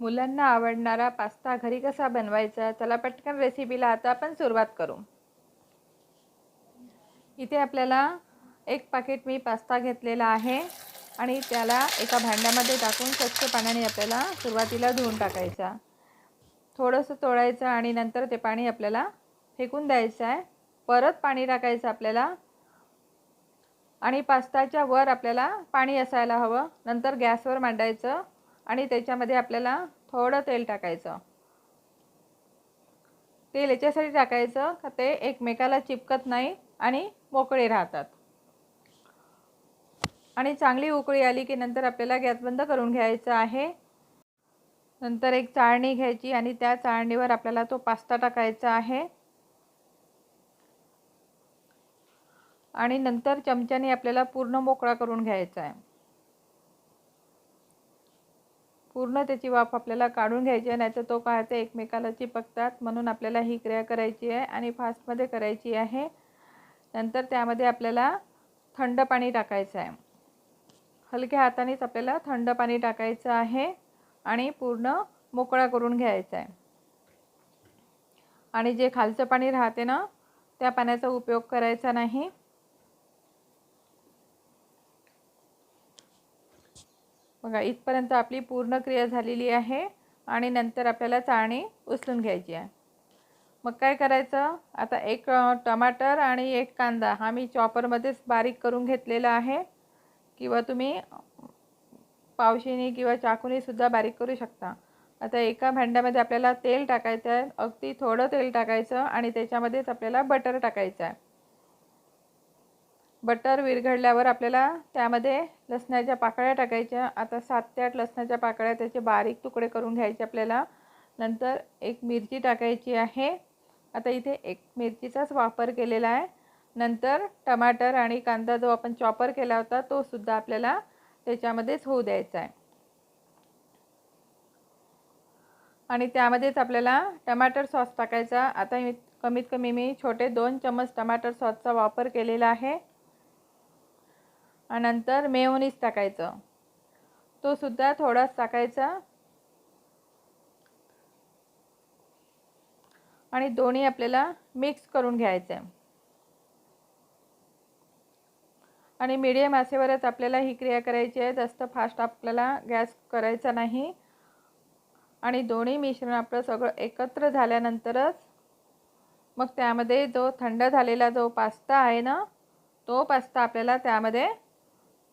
मुलांना आवडणारा पास्ता घरी कसा बनवायचा चला पटकन रेसिपीला आता आपण सुरुवात करू. इथे आपल्याला एक पाकिट मी पास्ता घेतलेला आहे आणि त्याला एका भांड्यामध्ये टाकून स्वच्छ पाण्याने आपल्याला सुरुवातीला धुवून टाकायचा. थोडंसं तोळायचं आणि नंतर ते पाणी आपल्याला फेकून द्यायचं आहे. परत पाणी टाकायचं आपल्याला. आणि पास्ताच्या वर आपल्याला पाणी असायला हवं. नंतर गॅसवर मांडायचं. आणि त्याच्यामध्ये आपल्याला थोडं तेल टाकायचं. तेल याच्यासाठी टाकायचं का ते एकमेकाला चिपकत नाही आणि मोकळे राहतात. आणि चांगली उकळी आली की नंतर आपल्याला गॅस बंद करून घ्यायचा आहे. नंतर एक चाळणी घ्यायची आणि त्या चाळणीवर आपल्याला तो पास्ता टाकायचा आहे. आणि नंतर चमच्याने आपल्याला पूर्ण मोकळा करून घ्यायचा आहे. पूर्ण त्याची वाफ आपल्याला काढून घ्यायची आहे नाही तर तो काय ते एकमेकाला चिपकतात म्हणून आपल्याला ही क्रिया करायची आहे आणि फास्टमध्ये करायची आहे. नंतर त्यामध्ये आपल्याला थंड पाणी टाकायचं आहे. हलक्या हातानेच आपल्याला थंड पाणी टाकायचं आहे आणि पूर्ण मोकळा करून घ्यायचा आहे. आणि जे खालचं पाणी राहते ना त्या पाण्याचा उपयोग करायचा नाही. बघा इथपर्यंत आपली पूर्ण क्रिया झालेली आहे आणि नंतर आपल्याला चाळणी उचलून घ्यायची आहे. मग काय करायचं? आता एक टमाटर आणि एक कांदा हा मी चॉपरमध्येच बारीक करून घेतलेला आहे. किंवा तुम्ही पावशीने किंवा चाकूनीसुद्धा बारीक करू शकता. आता एका भांड्यामध्ये आपल्याला तेल टाकायचं आहे. अगदी थोडं तेल टाकायचं आणि त्याच्यामध्येच आपल्याला बटर टाकायचं आहे. बटर विरघडल्यावर आपल्याला त्यामध्ये लसणाच्या पाकळ्या टाकायच्या. आता सात ते आठ लसणाच्या पाकळ्या त्याचे बारीक तुकडे करून घ्यायचे आपल्याला. नंतर एक मिरची टाकायची आहे. आता इथे एक मिरचीचाच वापर केलेला आहे. नंतर टमाटर आणि कांदा जो आपण चॉपर केला होता तो सुद्धा आपल्याला त्याच्यामध्येच होऊ द्यायचा आहे. आणि त्यामध्येच आपल्याला टमाटर सॉस टाकायचा. आता मी कमीत कमी मी छोटे दोन चम्मच टमाटर सॉसचा वापर केलेला आहे. नंतर मेयोनीज टाकायचं. तो सुद्धा थोडाच टाकायचा. आणि दोन्ही आपल्याला मिक्स करून घ्यायचं. आहे आणि मीडियम आसेवरच आपल्याला ही क्रिया करायची आहे. जास्त फास्ट आपल्याला गॅस करायचा नाही. आणि दोन्ही मिश्रण आपलं सगळं एकत्र झाल्यानंतरच मग त्यामध्ये जो थंड झालेला जो पास्ता आहे ना तो पास्ता आपल्याला त्यामध्ये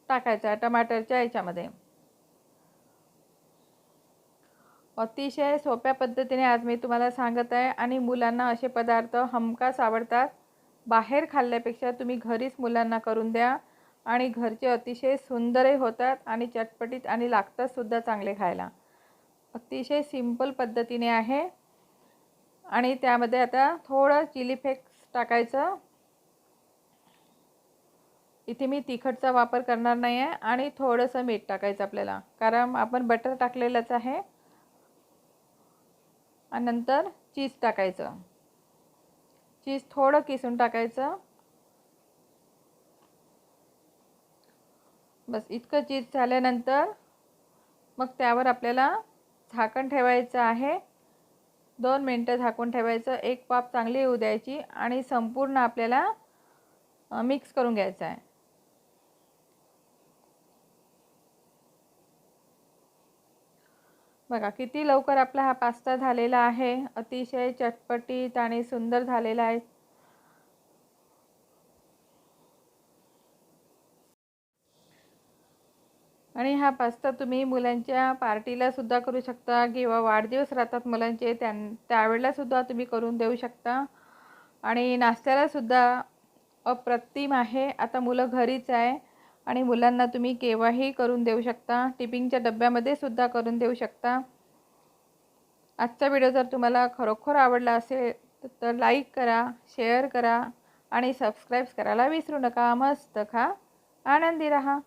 टाकायचा आहे टमाटरच्या याच्यामध्ये. अतिशय सोप्या पद्धतीने आज मी तुम्हाला सांगत आहे आणि मुलांना असे पदार्थ हमखास आवडतात. बाहेर खाल्ल्यापेक्षा तुम्ही घरीच मुलांना करून द्या आणि घरचे अतिशय सुंदरही होतात आणि चटपटीत आणि लागतातसुद्धा चांगले खायला. अतिशय सिंपल पद्धतीने आहे. आणि त्यामध्ये आता थोडं चिली फ्लेक्स टाकायचं. इथे मी तिखटचा वापर करणार नाही आहे आणि थोडंसं मीठ टाकायचं आपल्याला. कारण आपण बटर टाकलेलंच आहे. आणि नंतर चीज टाकायचं. चीज थोडं किसून टाकायचं. बस इतकं चीज झाल्यानंतर मग त्यावर आपल्याला झाकण ठेवायचं आहे. दोन मिनटं झाकून ठेवायचं. एक पाप चांगली येऊ द्यायची आणि संपूर्ण आपल्याला मिक्स करून घ्यायचं आहे. बघा किती लवकर आपला हा पास्ता झालेला आहे. अतिशय चटपटीत आणि सुंदर झालेला आहे. आणि हा पास्ता तुम्ही मुलांच्या पार्टीला सुद्धा करू शकता किंवा वाढदिवस राहतात मुलांचे त्यां त्यावेळेलासुद्धा तुम्ही करून देऊ शकता. आणि नाश्त्याला सुद्धा अप्रतिम आहे. आता मुलं घरीच आहे. आणि मुलांना तुम्ही केव्हाही करून देऊ शकता. टिपिंगच्या डब्यामध्ये सुद्धा करून देऊ शकता. आजचा व्हिडिओ जर तुम्हाला खरोखर आवडला असेल तर लाईक करा शेअर करा आणि सबस्क्राईब करायला विसरू नका. मस्त खा. आनंदी रहा.